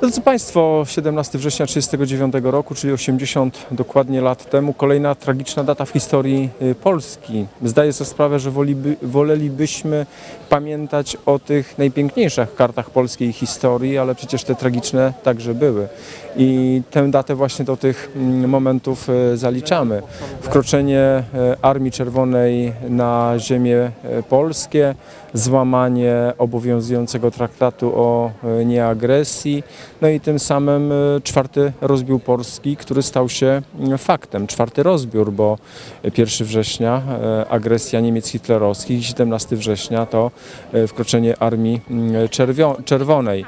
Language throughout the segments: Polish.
Drodzy Państwo, 17 września 1939 roku, czyli 80 dokładnie lat temu, kolejna tragiczna data w historii y, Polski. Zdaję sobie sprawę, że woliby, wolelibyśmy pamiętać o tych najpiękniejszych kartach polskiej historii, ale przecież te tragiczne także były. I tę datę właśnie do tych mm, momentów y, zaliczamy. Wkroczenie y, Armii Czerwonej na ziemię polskie, złamanie obowiązującego traktatu o nieagresji, no i tym samym y, czwarty rozbiór Polski, który stał się faktem. Czwarty rozbiór, bo 1 września y, agresja Niemiec hitlerowskich, 17 września to y, wkroczenie Armii Czerwio- Czerwonej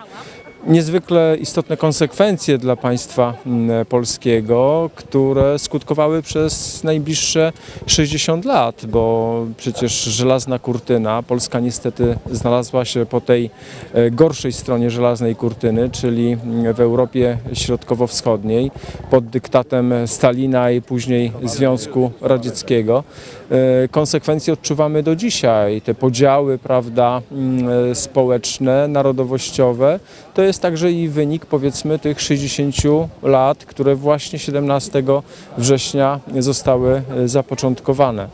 niezwykle istotne konsekwencje dla państwa mm, polskiego, które skutkowały przez najbliższe 60 lat, bo przecież żelazna kurtyna, Polska niestety znalazła się po tej e, gorszej stronie żelaznej kurtyny, czyli mm, w Europie Środkowo-Wschodniej pod dyktatem Stalina i później Związku Radzieckiego. E, Konsekwencje odczuwamy do dzisiaj. Te podziały, prawda, mm, społeczne, narodowościowe, to jest także i wynik powiedzmy tych 60 lat, które właśnie 17 września zostały e, zapoczątkowane.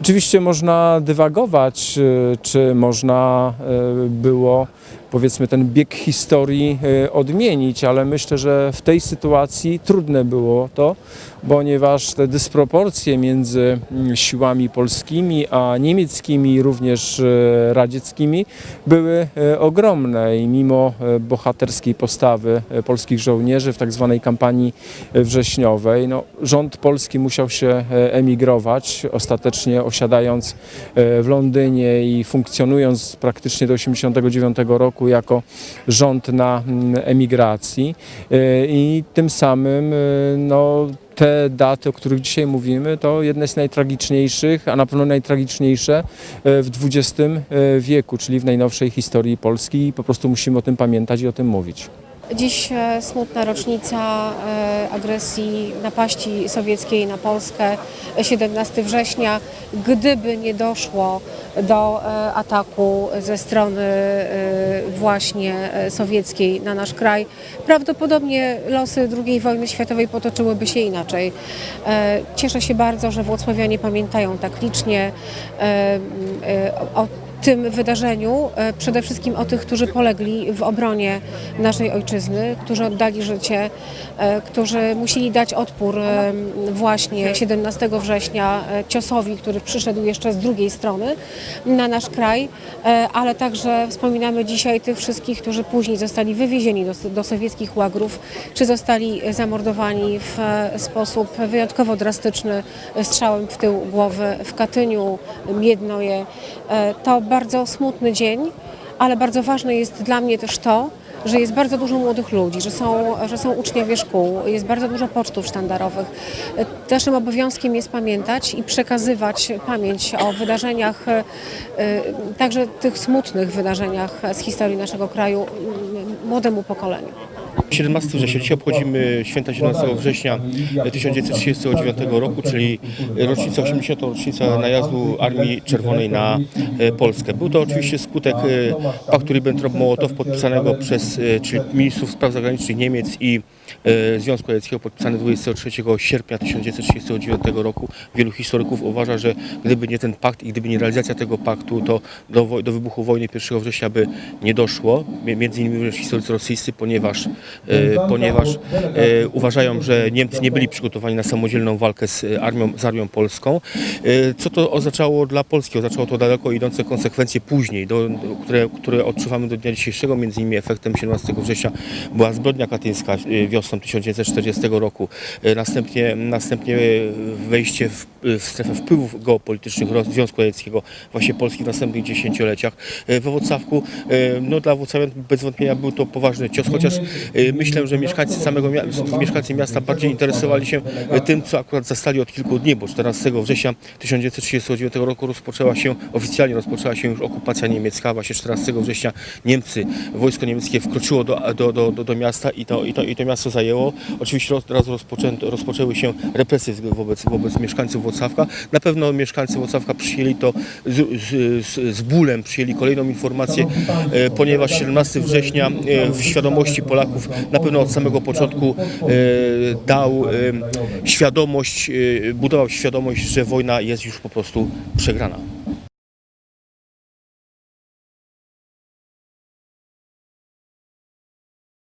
Oczywiście można dywagować, e, czy można e, było powiedzmy ten bieg historii e, odmienić, ale myślę, że w tej sytuacji trudne było to, ponieważ te dysproporcje między mm, siłami polskimi a niemieckimi, również e, radzieckimi były e, ogromne i mimo bohaterskiej postawy polskich żołnierzy w tak zwanej kampanii wrześniowej, no, rząd polski musiał się emigrować, ostatecznie osiadając w Londynie i funkcjonując praktycznie do 1989 roku jako rząd na mm, emigracji E, i tym samym e, no, te daty, o których dzisiaj mówimy, to jedne z najtragiczniejszych, a na pewno najtragiczniejsze e, w XX wieku, czyli w najnowszej historii Polski i po prostu musimy o tym pamiętać i o tym mówić. Dziś e, smutna rocznica e, agresji, napaści sowieckiej na Polskę, e, 17 września. Gdyby nie doszło do e, ataku ze strony e, właśnie e, sowieckiej na nasz kraj, prawdopodobnie losy II wojny światowej potoczyłyby się inaczej. E, Cieszę się bardzo, że Włocławianie pamiętają tak licznie e, e, o tym wydarzeniu, e, przede wszystkim o tych, którzy polegli w obronie naszej ojczyzny, którzy oddali życie, e, którzy musieli dać odpór e, właśnie 17 września ciosowi, który przyszedł jeszcze z drugiej strony na nasz kraj, ale także wspominamy dzisiaj tych wszystkich, którzy później zostali wywiezieni do, do sowieckich łagrów, czy zostali zamordowani w sposób wyjątkowo drastyczny strzałem w tył głowy w Katyniu, Miednoje. To bardzo smutny dzień, ale bardzo ważne jest dla mnie też to, że jest bardzo dużo młodych ludzi, że są, że są uczniowie szkół, jest bardzo dużo pocztów sztandarowych. Naszym obowiązkiem jest pamiętać i przekazywać pamięć o wydarzeniach, e, e, także tych smutnych wydarzeniach z historii naszego kraju młodemu pokoleniu. 17 września. Dzisiaj obchodzimy święta 17 września 1939 roku, czyli rocznicę, 80. rocznicę najazdu Armii Czerwonej na e, Polskę. Był to oczywiście skutek e, paktu Ribbentrop-Mołotow podpisanego przez e, czyli ministrów spraw zagranicznych Niemiec i Związku Radzieckiego podpisany 23 sierpnia 1939 roku. Wielu historyków uważa, że gdyby nie ten pakt i gdyby nie realizacja tego paktu, to do, do wybuchu wojny 1 września by nie doszło. Między innymi również historycy rosyjscy, ponieważ, ponieważ e, uważają, że Niemcy nie byli przygotowani na samodzielną walkę z e, armią, z armią polską. E, Co to oznaczało dla Polski? Oznaczało to daleko idące konsekwencje później, do, które, które odczuwamy do dnia dzisiejszego. Między innymi efektem 17 września była zbrodnia katyńska e, wiosną 1940 roku. E, Następnie, następnie e, wejście w, w strefę wpływów geopolitycznych Związku Radzieckiego właśnie Polski w następnych dziesięcioleciach. E, We Włocławku, e, no dla Włocławian bez wątpienia był to poważny cios, chociaż e, Y, myślę, że mieszkańcy samego mieszkańcy miasta bardziej interesowali się y, tym, co akurat zastali od kilku dni, bo 14 września 1939 roku rozpoczęła się, oficjalnie rozpoczęła się już okupacja niemiecka. Właśnie 14 września Niemcy, wojsko niemieckie wkroczyło do, do, do, do, do miasta i to, i, to, i to miasto zajęło. Oczywiście od razu rozpoczęły się represje wobec, wobec mieszkańców Włocławka. Na pewno mieszkańcy Włocławka przyjęli to z, z, z, z bólem, przyjęli kolejną informację, y, ponieważ 17 września w świadomości Polaków na pewno od samego początku e, dał e, świadomość, e, budował świadomość, że wojna jest już po prostu przegrana.